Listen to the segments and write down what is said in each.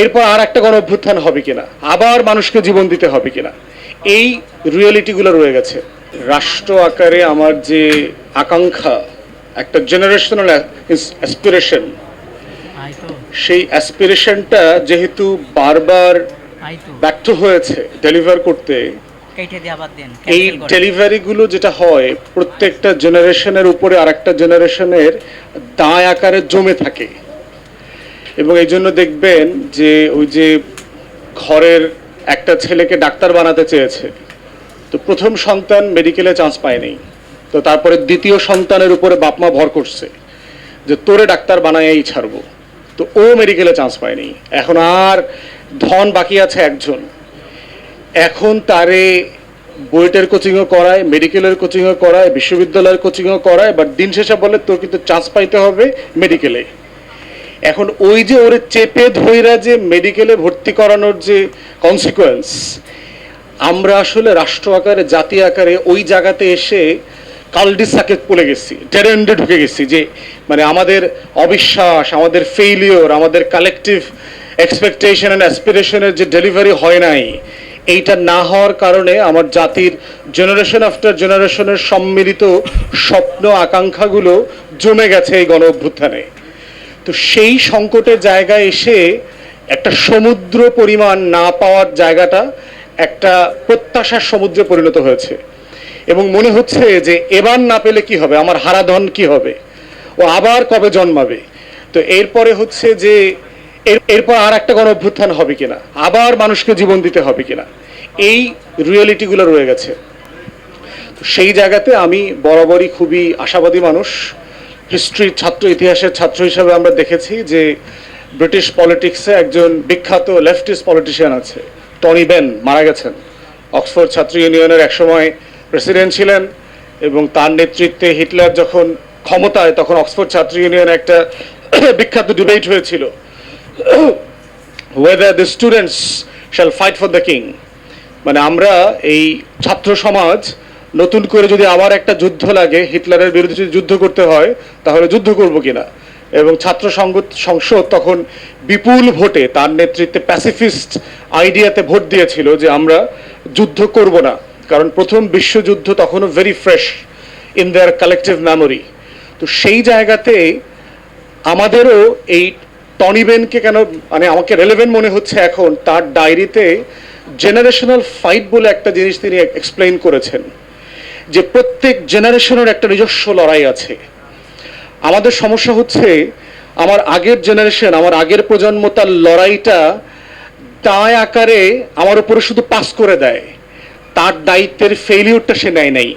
এরপর আর একটা গণ অভ্যুত্থান হবে কিনা? আবার মানুষকে জীবন দিতে হবে কিনা? এই রিয়েলিটিগুলো রয়ে গেছে। রাষ্ট্র আকারে আমার যে আকাঙ্ক্ষা একটা জেনারেশনাল অ্যাসপিরেশন সেই অ্যাসপিরেশনটা যেহেতু বারবার ব্যর্থ হয়েছে ডেলিভার করতে এই ডেলিভারিগুলো যেটা হয় প্রত্যেকটা জেনারেশনের উপরে আরেকটা জেনারেশনের দায় আকারে জমে থাকে। এবং এই জন্য দেখবেন যে ওই যে ঘরের একটা ছেলেকে ডাক্তার বানাতে চেয়েছে। তো প্রথম সন্তান মেডিকেলে চান্স পায়নি। তো তারপরে দ্বিতীয় সন্তানের উপরে বাপমা ভর করছে যে তোরে ডাক্তার বানাইয়াই ছাড়বো। তো ও মেডিকেলে চান্স পায়নি। এখন আর ধন বাকি আছে একজন। এখন তারে বুয়েটের কোচিংও করায় মেডিকেলের কোচিংও করায়, বিশ্ববিদ্যালয়ের কোচিংও করায় বাট দিন শেষে বলে তোর কিন্তু চান্স পাইতে হবে মেডিকেলে এখন ওই যে ওরে চেপে ধইরা যে মেডিকেলে ভর্তি করানোর যে কনসিকোয়েন্স আমরা আসলে রাষ্ট্র আকারে, জাতি আকারে ওই জায়গাতে এসে কালডিসাকে পড়ে গেছি টেরেন্ডে ঢুকে গেছি যে মানে আমাদের অবিশ্বাস, আমাদের ফেইলিওর আমাদের কালেকটিভ এক্সপেকটেশন অ্যান্ড অ্যাসপিরেশনের যে ডেলিভারি হয় নাই, এইটা না হওয়ার কারণে আমার জাতির জেনারেশন আফটার জেনারেশনের সম্মিলিত স্বপ্ন, আকাঙ্ক্ষাগুলো জমে গেছে এই গণ অভ্যুত্থানে তো সেই সংকটের জায়গায় এসে একটা সমুদ্র পরিমাণ না পাওয়ার জায়গাটা একটা প্রত্যাশার সমুদ্রে পরিণত হয়েছে। এবং মনে হচ্ছে যে এবার না পেলে কি হবে? আমার হারাধন কি হবে? ও আবার কবে জন্মাবে? তো এরপরে হচ্ছে যে এরপর আর একটা গণ অভ্যুত্থান হবে কিনা? আবার মানুষকে জীবন দিতে হবে কিনা? এই রিয়েলিটিগুলো রয়ে গেছে। সেই জায়গাতে আমি বরাবরই খুবই আশাবাদী মানুষ। হিস্ট্রির ছাত্র ইতিহাসের ছাত্র হিসাবে আমরা দেখেছি যে ব্রিটিশ পলিটিক্সে একজন বিখ্যাত লেফটিস্ট পলিটিশিয়ান আছে টনি বেন মারা গেছেন। অক্সফোর্ড ছাত্র ইউনিয়নের একসময় প্রেসিডেন্ট ছিলেন এবং তার নেতৃত্বে হিটলার যখন ক্ষমতায়, তখন অক্সফোর্ড ছাত্র ইউনিয়নে একটা বিখ্যাত ডিবেট হয়েছিল। Whether the students shall fight for the king মানে আমরা এই ছাত্র সমাজ নতুন করে যদি আবার একটা যুদ্ধ লাগে, হিটলারের বিরুদ্ধে যদি যুদ্ধ করতে হয়, তাহলে যুদ্ধ করব কিনা? এবং ছাত্র সংসদ তখন বিপুল ভোটে তার নেতৃত্বে প্যাসিফিস্ট আইডিয়াতে ভোট দিয়েছিল যে আমরা যুদ্ধ করব না। কারণ প্রথম বিশ্বযুদ্ধ তখনও very fresh in their collective memory তো সেই জায়গাতে আমাদেরও এই টনি বেনকে কেন মানে আমাকে রেলেভেন্ট মনে হচ্ছে এখন, তার ডায়েরিতে জেনারেশনাল ফাইট বলে একটা জিনিস তিনি এক্সপ্লেইন করেছেন। যে প্রত্যেক জেনারেশনের একটা নিজস্ব লড়াই আছে। আমাদের সমস্যা হচ্ছে, আমার আগের জেনারেশন, আমার আগের প্রজন্ম তার লড়াইটা দায় আকারে আমার উপরে শুধু পাস করে দেয়। তার দায়িত্বের ফেলিউরটা সে নেয় নাই।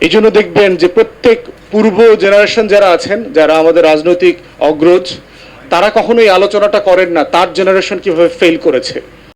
এই জন্য দেখবেন যে প্রত্যেক পূর্ব জেনারেশন যারা আছেন, যারা আমাদের রাজনৈতিক অগ্রজ, তারা কখনো এই আলোচনাটা করেন না। তার জেনারেশন কীভাবে ফেল করেছে।